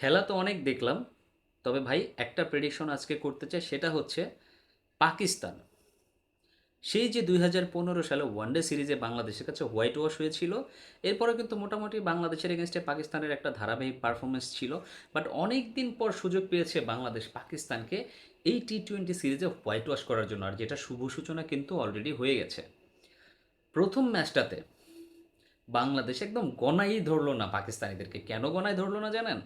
খেলা তো অনেক দেখলাম, তবে ভাই একটা প্রেডিকশন আজকে করতে চাই, সেটা হচ্ছে পাকিস্তান। সেই যে দুই হাজার পনেরো সালে ওয়ানডে সিরিজে বাংলাদেশের কাছে হোয়াইট ওয়াশ হয়েছিল এরপরে কিন্তু মোটামুটি বাংলাদেশের এগেনস্টে পাকিস্তানের একটা ধারাবাহিক পারফরমেন্স ছিল বাট অনেক দিন পর সুযোগ পেয়েছে বাংলাদেশ পাকিস্তানকে এই টি টোয়েন্টি সিরিজে হোয়াইট ওয়াশ করার জন্য, আর যেটা শুভ সূচনা কিন্তু অলরেডি হয়ে গেছে। প্রথম ম্যাচটাতে বাংলাদেশ একদম গনাই ধরলো না পাকিস্তানিদেরকে। কেন গনায় ধরলো না জানেন?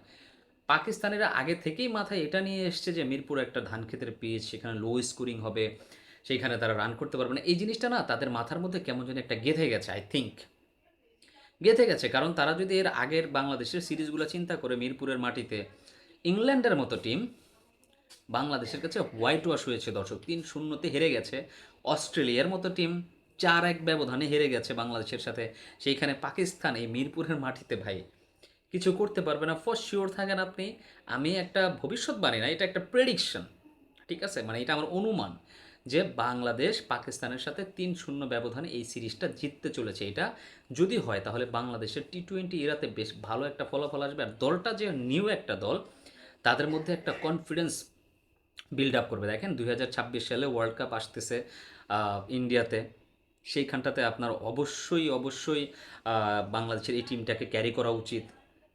পাকিস্তানিরা আগে থেকেই মাথায় এটা নিয়ে এসছে যে মিরপুর একটা ধান ক্ষেতের পিচ সেখানে লো স্কোরিং হবে, সেইখানে তারা রান করতে পারবে না। এই জিনিসটা না তাদের মাথার মধ্যে কেমন যেন একটা গেঁথে গেছে আই থিঙ্ক গেঁথে গেছে, কারণ তারা যদি এর আগের বাংলাদেশের সিরিজগুলো চিন্তা করে মিরপুরের মাটিতে, ইংল্যান্ডের মতো টিম বাংলাদেশের কাছে হোয়াইট ওয়াশ হয়েছে দর্শক। তিন শূন্যতে হেরে গেছে। অস্ট্রেলিয়ার মতো টিম চার এক ব্যবধানে হেরে গেছে বাংলাদেশের সাথে। সেইখানে পাকিস্তান এই মিরপুরের মাটিতে ভাই কিছু করতে পারবে না। ফর শিওর থাকেন আপনি, আমি একটা ভবিষ্যৎবাণী না, এটা একটা প্রেডিকশন ঠিক আছে? মানে এটা আমার অনুমান যে বাংলাদেশ পাকিস্তানের সাথে তিন শূন্য ব্যবধানে এই সিরিজটা জিততে চলেছে। এটা যদি হয়, তাহলে বাংলাদেশের টি টোয়েন্টি এরাতে বেশ ভালো একটা ফলাফল আসবে। আর দলটা যে নিউ একটা দল, তাদের মধ্যে একটা কনফিডেন্স বিল্ড আপ করবে। দেখেন, দুই হাজার ছাব্বিশ সালে ওয়ার্ল্ড কাপ আসতেছে ইন্ডিয়াতে সেইখানটাতে আপনার অবশ্যই অবশ্যই বাংলাদেশের এই টিমটাকে ক্যারি করা উচিত।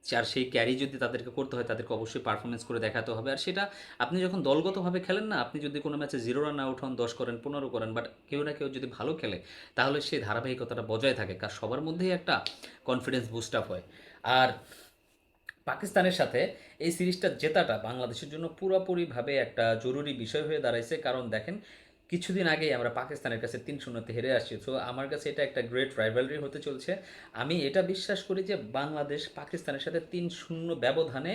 আর সেই ক্যারি যদি তাদেরকে করতে হয়, তাদেরকে অবশ্যই পারফরমেন্স করে দেখাতে হবে। আর সেটা আপনি যখন দলগতভাবে খেলেন না, আপনি যদি কোনো ম্যাচে জিরো রান আউট হন, দশ করেন, পনেরো করেন বাট কেউ না কেউ যদি ভালো খেলে, তাহলে সেই ধারাবাহিকতাটা বজায় থাকে। কারণ সবার মধ্যেই একটা কনফিডেন্স বুস্ট আপ হয়। আর পাকিস্তানের সাথে এই সিরিজটা জেতাটা বাংলাদেশের জন্য পুরোপুরিভাবে একটা জরুরি বিষয় হয়ে দাঁড়াইছে। কারণ দেখেন কিছুদিন আগেই আমরা পাকিস্তানের কাছে তিন শূন্যতে হেরে আসছি। তো আমার কাছে এটা একটা গ্রেট রাইভালরি হতে চলছে। আমি এটা বিশ্বাস করি যে বাংলাদেশ পাকিস্তানের সাথে তিন শূন্য ব্যবধানে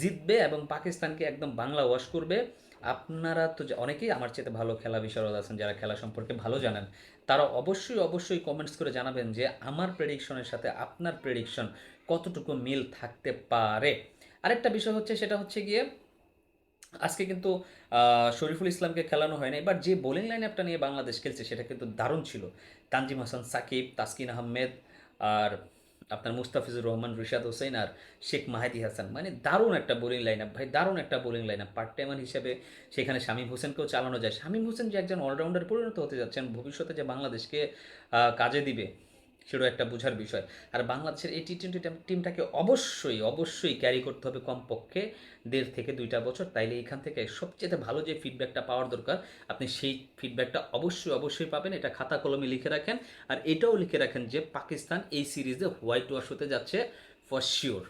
জিতবে এবং পাকিস্তানকে একদম বাংলা ওয়াশ করবে। আপনারা তো অনেকেই আমার চেয়ে ভালো খেলা বিশারদ আছেন যারা খেলা সম্পর্কে ভালো জানেন, তারা অবশ্যই অবশ্যই কমেন্টস করে জানাবেন যে আমার প্রেডিকশনের সাথে আপনার প্রেডিকশন কতটুকু মিল থাকতে পারে। আরেকটা বিষয় হচ্ছে, সেটা হচ্ছে গিয়ে আজকে কিন্তু শরীফুল ইসলামকে খেলানো হয় নাই বাট যে বোলিং লাইন আপটা নিয়ে বাংলাদেশ খেলছে সেটা কিন্তু দারুণ ছিল। তানজিম হাসান, সাকিব, তাসকিন আহমেদ আর আপনার মুস্তাফিজুর রহমান, রিশাদ হোসেন আর শেখ মাহেদি হাসান। মানে দারুণ একটা বোলিং লাইন আপ ভাই, দারুণ একটা bowling line up part timer হিসেবে সেখানে শামীম হোসেনকেও চালানো যায়। শামীম হোসেন যে একজন অলরাউন্ডার পরিণত হতে যাচ্ছেন, ভবিষ্যতে যে বাংলাদেশকে কাজে দিবে সেটাও একটা বোঝার বিষয়। আর বাংলাদেশের এই টি টোয়েন্টি টিমটাকে অবশ্যই অবশ্যই ক্যারি করতে হবে কমপক্ষে দেড় থেকে দুইটা বছর। তাইলে এখান থেকে সবচেয়ে ভালো যে ফিডব্যাকটা পাওয়ার দরকার, আপনি সেই ফিডব্যাকটা অবশ্যই অবশ্যই পাবেন। এটা খাতা কলমে লিখে রাখেন। আর এটাও লিখে রাখেন যে, পাকিস্তান এই সিরিজে হোয়াইট ওয়াশ হতে যাচ্ছে ফর শিওর